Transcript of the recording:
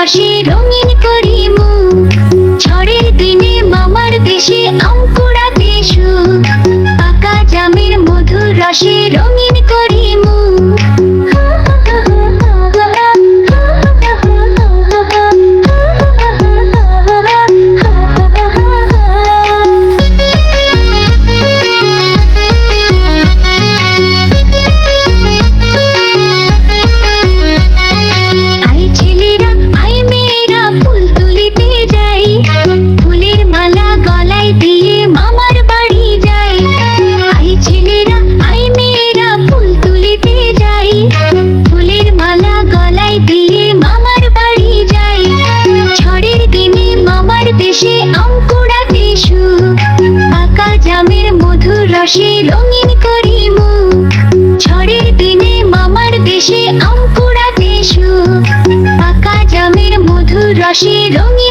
হাসি রঙিন করি মুখ। ছড়ে দিনে মামার দেশে অঙ্কুড়াতে সুখ পাকা জামের মধুর রসে রঙিন রসে রঙিন করি মুখ। দিনে মামার দেশে অঙ্কুরাতে সুখ। পাকা জামের মধুর রসে রঙিন